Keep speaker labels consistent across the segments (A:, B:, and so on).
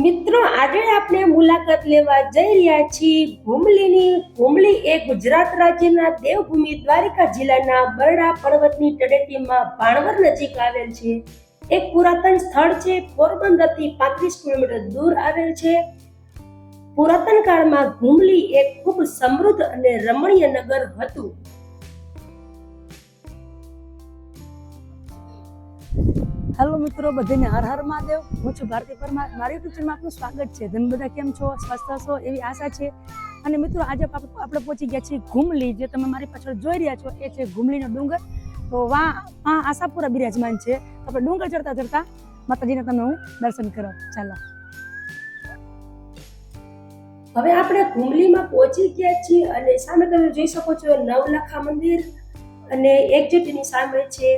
A: મિત્રો, આજે આપણે મુલાકાત લેવા જઈ રહ્યા છીએ ઘુમલીની ઘુમલી એ ગુજરાત રાજ્યના દેવભૂમિ દ્વારિકા જિલ્લાના બરડા પર્વતની તળેટીમાં ભાણવર નજીક આવેલ છે. એક પુરાતન સ્થળ છે પોરબંદરથી પાંત્રીસ કિલોમીટર દૂર આવેલ છે. પુરાતન કાળમાં ઘુમલી એક ખૂબ સમૃદ્ધ અને રમણીય નગર હતું.
B: હેલો મિત્રો, બધાને હર હર મહાદેવ. હું છું ભારતી પરમાર. મારી યુટ્યુબ ચેનલમાં આપનું સ્વાગત છે. તમે બધા કેમ છો? સ્વસ્થ છો એવી આશા છે. અને મિત્રો, આજે આપણે પહોંચી ગયા છીએ ઘુમલી. જે તમે મારી પાછળ જોઈ રહ્યા છો, એ છે ઘુમલીનો ડુંગર. તો વા આ આશાપુરા બિરાજમાન છે. આપણે ડુંગર ચડતા ચડતા માતાજીને તમે હું દર્શન કરો. ચાલો.
A: હવે આપણે ઘુમલીમાં પહોંચી ગયા છીએ અને સામે તમે જોઈ શકો છો નવલખા મંદિર અને એક્ઝેક્ટની સામે છે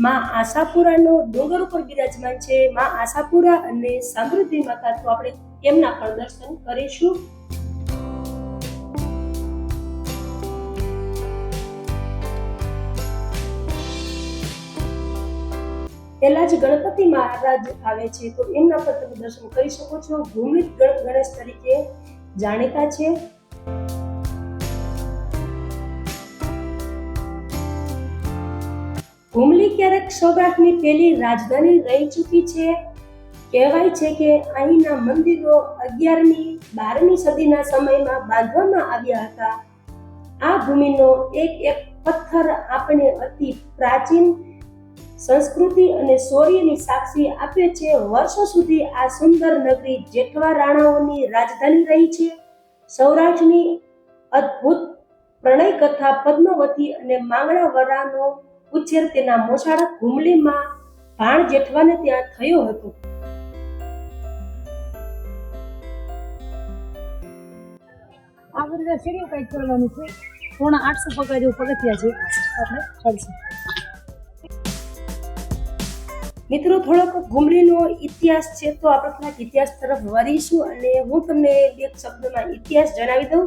A: માં આશાપુરાનો ડુંગર ઉપર બિરાજમાન છે. માં આશાપુરા અને સમૃદ્ધિ માતા, તો આપણે એમના પણ દર્શન કરીશું. પહેલા જ ગણપતિ મહારાજ આવે છે, તો એમના પર તમે દર્શન કરી શકો છો. ભૂમિત ગણ- ગણેશ તરીકે જાણીતા છે. હુમલી ક્યારેક સૌરાષ્ટ્રની પહેલી રાજધાની રહી ચૂકી છે. કહેવાય છે કે અહીંના મંદિરો અગિયારમી, બારમી સદીના સમયમાં બાંધવામાં આવ્યા હતા. આ ભૂમિનો એક એક પથ્થર આપણે અતિ પ્રાચીન સંસ્કૃતિ અને શૌર્યની સાક્ષી આપે છે. વર્ષો સુધી આ સુંદર નગરી જેઠવા રાણાઓની રાજધાની રહી છે. સૌરાષ્ટ્રની અદ્ભુત પ્રણય કથા પદ્માવતી અને માંગણા વરાનો ઉછેર તેના મોસાળા ઘુમલીમાં ભાણ જેઠવાને ત્યાં થયો હતો.
B: આ બધા સીડીઓ કંઈક ચડવાની છે. પૂર્ણ આઠસો પગાર પગથિયા છે. આપણે ચડશું
A: મિત્રો થોડોક ઘુમરીનો ઇતિહાસ છે તો આપણે થોડાક ઇતિહાસ તરફ વળીશું અને હું તમને એક શબ્દમાં ઇતિહાસ જણાવી દઉં.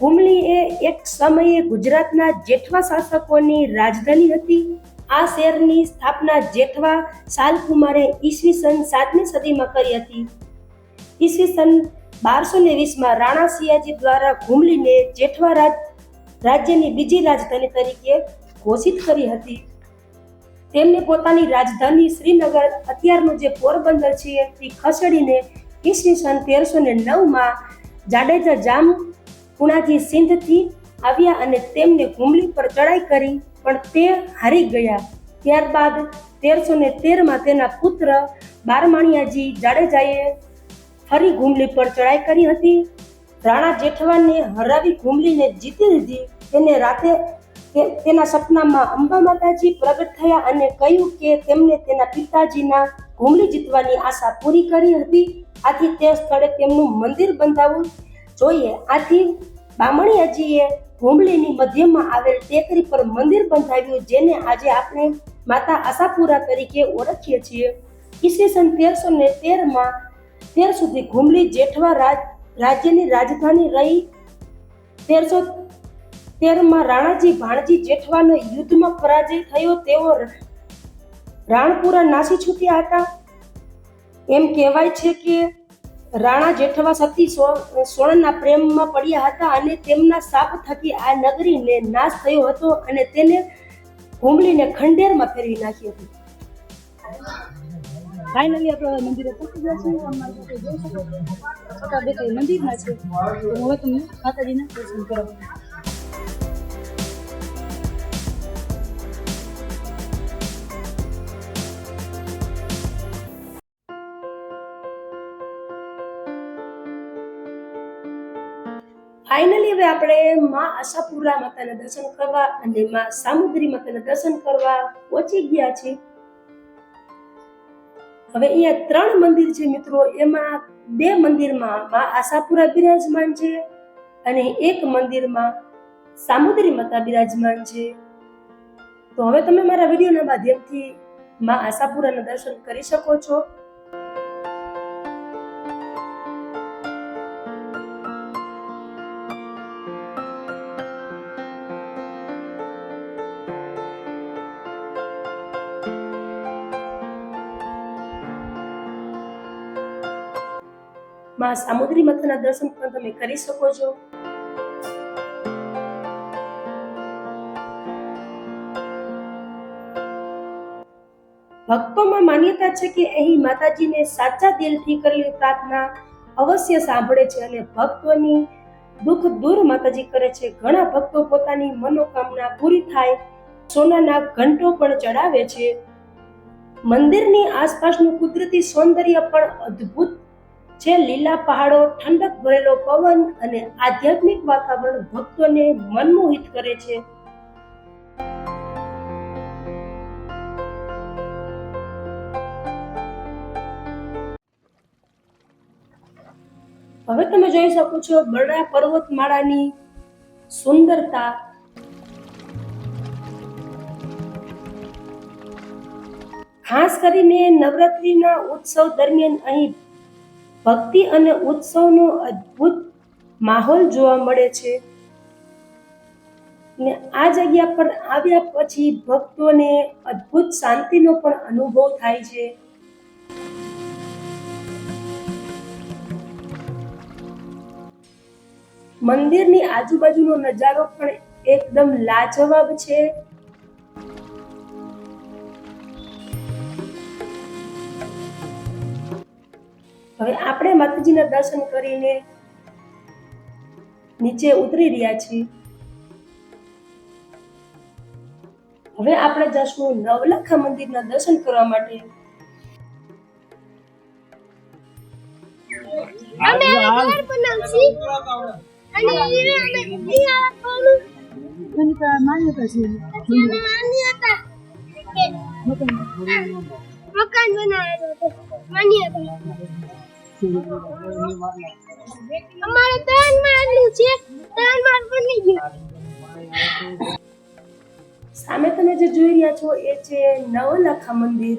A: ઘુમલી એ એક સમયે ગુજરાતના જેઠવા શાસકોની રાજધાની હતી. આ શહેરની સ્થાપના જેઠવા સાલકુમારે ઈસવીસન સાતમી સદીમાં કરી હતી. ઈસવીસન બારસો ને વીસમાં રાણા સિયાજી દ્વારા ઘુમલીને જેઠવા રાજ, રાજ્યની બીજી રાજધાની તરીકે ઘોષિત કરી હતી. તેમને પોતાની રાજધાની શ્રીનગર અત્યારનું જે પોરબંદર છે તે ખસેડીને ઈસવીસન તેરસો ને નવમાં જાડેજા જામ પુણાથી સિંધથી આવ્યા અને તેમને ઘુમલી પર ચડાઈ કરી, પણ તે હારી ગયા. ત્યારબાદ તેરસો ને તેરમાં તેના પુત્ર બારમાણિયાજી જાડેજાએ ફરી ઘુમલી પર ચડાઈ કરી હતી. રાણા જેઠવાને હરાવી ઘુમલીને જીતી લીધી. તેને રાતે તેના સપનામાં અંબા માતાજી પ્રગટ થયા અને કહ્યું કે તેમને તેના પિતાજીના ઘુમલી જીતવાની આશા પૂરી કરી હતી. આથી તે સ્થળે તેમનું મંદિર બંધાવવું જોઈએ, આથી બામણિયાજીએ ઘુમલીની મધ્યમાં આવેલ ટેકરી પર મંદિર બંધાવ્યું, જેને આજે આપણે માતા આશાપુરા તરીકે ઓળખીએ છીએ. ઈસવીસન તેરસો ને તેરમાં તેર સુધી ઘુમલી જેઠવા રાજ, રાજ્યની રાજધાની રહી. તેરસો તેરમાં રાણાજી ભાણજી જેઠવાનો યુદ્ધમાં પરાજય થયો, તેઓ રાણપુરા નાસી છૂટ્યા હતા. એમ કહેવાય છે કે રાણા જેઠવા સતી સોણના પ્રેમમાં પડ્યા હતા અને તેમના સાપ થકી આ નગરીને નાશ થયો હતો અને તેને ઘૂમલીને ખંડેરમાં ફેરવી નાખી હતી.
B: ફાઇનલી આપણે મંદિરે પહોંચી ગયા છીએ. અમારે જોઈ શકો છો. મંદિરમાં છે. હવે તમને માતાજીના દર્શન કરો
A: ફાઇનલી હવે આપણે માં આશાપુરા માતાના દર્શન કરવા અને માં સામુદ્રી માતાના દર્શન કરવા પહોંચી ગયા છે. હવે અહીંયા ત્રણ મંદિર છે મિત્રો. એમાં બે મંદિરમાં માં આશાપુરા બિરાજમાન છે અને એક મંદિરમાં સામુદ્રી માતા બિરાજમાન છે. તો હવે તમે મારા વિડીયોના માધ્યમથી માં આશાપુરાના દર્શન કરી શકો છો. માં સામુદ્રી માતાના દર્શન પણ તમે કરી શકો છો. ભક્તોમાં માન્યતા છે કે અહીં માતાજીને સાચા દિલથી કરેલી પ્રાર્થના અવશ્ય સાંભળે છે અને ભક્તોની દુઃખ દૂર માતાજી કરે છે. ઘણા ભક્તો પોતાની મનોકામના પૂરી થાય, સોનાના ઘંટો પણ ચડાવે છે. મંદિરની આસપાસનું કુદરતી સૌંદર્ય પણ અદ્ભુત છે લીલા પહાડો, ઠંડક ભરેલો પવન અને આધ્યાત્મિક વાતાવરણ ભક્તોને મનમોહિત કરે છે. હવે તમે જોઈ શકો છો બરડા પર્વતમાળાની સુંદરતા. ખાસ કરીને નવરાત્રિના ઉત્સવ દરમિયાન અહીં ભક્તિ અને ઉત્સવનો અદ્ભુત માહોલ જોવા મળે છે. ને આ જગ્યા પર આવ્યા પછી ભક્તોને અદ્ભુત શાંતિનો પણ અનુભવ થાય છે. મંદિરની આજુબાજુનો નજારો પણ એકદમ લાજવાબ છે. હવે આપણે માતાજીના દર્શન કરીને નીચે ઉતરી રહ્યા છીએ. હવે આપણે જશું નવલખા મંદિરના દર્શન કરવા માટે.
B: માન્યતા છે
C: માન્યતા મકાન બનાવ્યું માન્યતા. અમારે ત્રણ માળનું છે. ત્રણ માળ બની ગયું.
A: સામે તમે જે જોઈ રહ્યા છો, એ છે નવલખા મંદિર.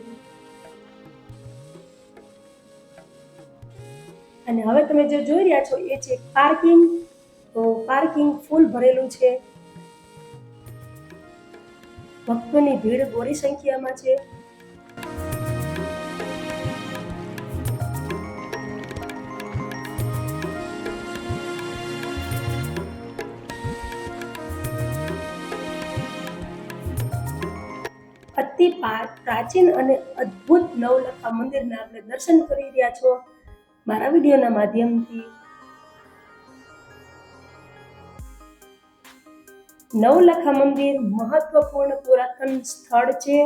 A: અને હવે તમે જે જોઈ રહ્યા છો, એ છે પાર્કિંગ. તો પાર્કિંગ ફૂલ ભરેલું છે. ભક્તોની ભીડ બોરી સંખ્યામાં છે. અતિ પ્રાચીન અને અદ્ભુત નવલખા મંદિરના આપણે દર્શન કરી રહ્યા છો મારા વિડીયોના માધ્યમથી. નવલખા મંદિર મહત્વપૂર્ણ પુરાતન સ્થળ છે.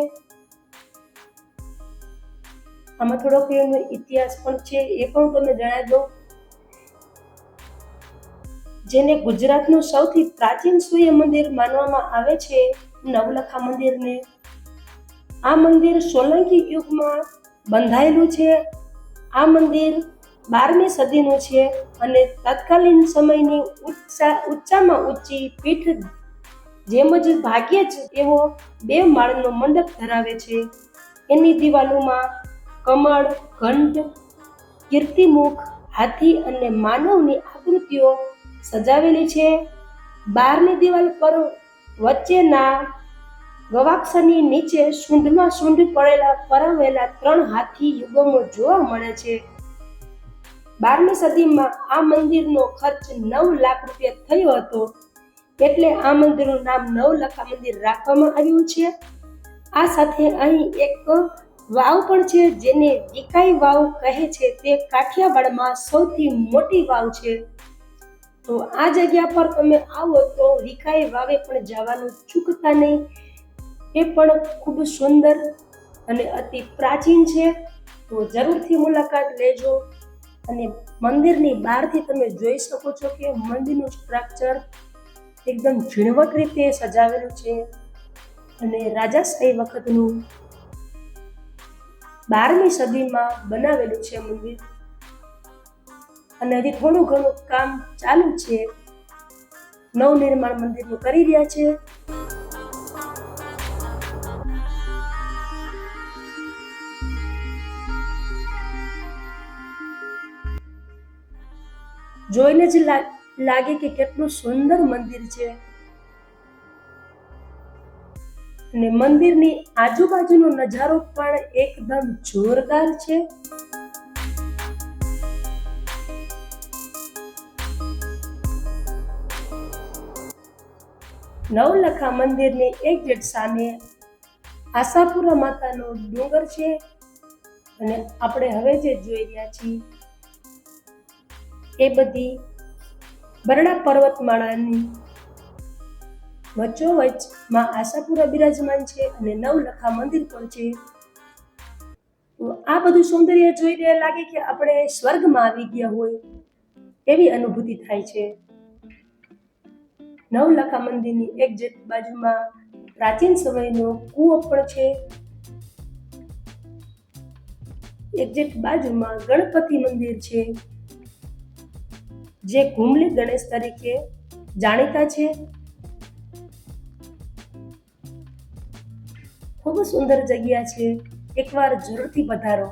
A: આમાં થોડોક એનો ઇતિહાસ પણ છે એ પણ તમે જણાવી દો. જેને ગુજરાતનું સૌથી પ્રાચીન સૂર્ય મંદિર માનવામાં આવે છે નવલખા મંદિરને. આ મંદિર સોલંકી યુગમાં બંધાયેલું છે. આ મંદિર બારમી સદીનું છે અને તત્કાલીન સમયની ઉચ્ચા, ઉચ્ચામાં ઊંચી પીઠ જેમ જ ભાગ્યે જ એવો બે માળનો મંડપ ધરાવે છે. એની દિવાલોમાં કમળ, ઘંટ, કીર્તિમુખ, હાથી અને માનવની આકૃતિઓ સજાવેલી છે. બારની દિવાલ પર વચ્ચેના ગવાક્ષરની નીચે સૂંઢમાં સૂંઢ પડેલા, પરાવેલા ત્રણ હાથી યુગમો જોવા મળે છે. બારમી સદીમાં આ મંદિરનો ખર્ચ નવ લાખ રૂપિયા થયો હતો. એટલે આ મંદિરનું નામ નવલખા મંદિર રાખવામાં આવ્યું છે. આ સાથે અહીં એક વાવ પણ છે, જેને વિકાઈ વાવ કહે છે. તે કાઠિયાવાડમાં સૌથી મોટી વાવ છે. તો આ જગ્યા પર તમે આવો તો વિકાઈ વાવે પણ જવાનું ચૂકતા નહીં. એ પણ ખૂબ સુંદર અને અતિ પ્રાચીન છે. તો જરૂરથી મુલાકાત લેજો અને મંદિરની બહારથી તમે જોઈ શકો છો કે મંદિરનું સ્ટ્રક્ચર એકદમ ઝીણવટ રીતે સજાવેલું છે અને રાજાશાહી વખતનું બારમી સદીમાં બનાવેલું છે મંદિર. અને હજી થોડું ઘણું કામ ચાલુ છે. નવનિર્માણ મંદિરનું કરી રહ્યા છે. જોઈને જ લાગે કે કેટલું સુંદર મંદિર છે. અને મંદિરની આજુબાજુનો નજારો પણ એકદમ જોરદાર છે. નવલખા મંદિરની એક ગેટ સામે આશાપુરા માતાનો ડુંગર છે. અને આપણે હવે જે જોઈ રહ્યા છીએ એ બધી બરણા પર્વતમાળાની વચ્ચોવચ્ચમાં આશાપુરા બિરાજમાન છે અને નવલખા મંદિર પણ છે. આ બધું સૌંદર્ય જોઈને લાગે કે આપણે સ્વર્ગમાં આવી ગયા હોય એવી અનુભૂતિ થાય છે. નવલખા મંદિરની એક્ઝેક્ટ બાજુમાં પ્રાચીન સમયનો કૂવો પણ છે. એક્ઝેક્ટ બાજુમાં ગણપતિ મંદિર છે. જે ઘુમલી ગણેશ તરીકે જાણીતા છે. ખૂબ સુંદર જગ્યા છે. એકવાર જરૂરથી પધારો.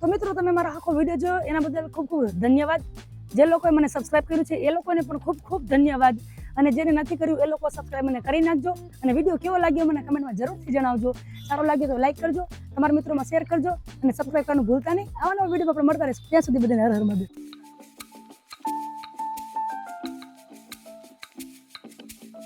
B: તો મિત્રો, તમે મારો આખો વીડિયો જોયો, એના બદલ ખૂબ ખૂબ ધન્યવાદ. જે લોકોએ મને સબસ્ક્રાઇબ કર્યું છે, એ લોકોને પણ ખૂબ ખૂબ ધન્યવાદ. અને જેને નથી કર્યું એ લોકો સબસ્ક્રાઈબ મને કરી નાખજો. અને વીડિયો કેવો લાગ્યો મને કમેન્ટમાં જરૂરથી જણાવજો. સારો લાગ્યો તો લાઈક કરજો. તમારા મિત્રોમાં શેર કરજો. અને સબસ્ક્રાઈબ કરવાનું ભૂલતા નહીં. આવા નવા વીડિયો આપણે મળતા રહેશે. ત્યાં સુધી બધાને હર હર મહાદેવ.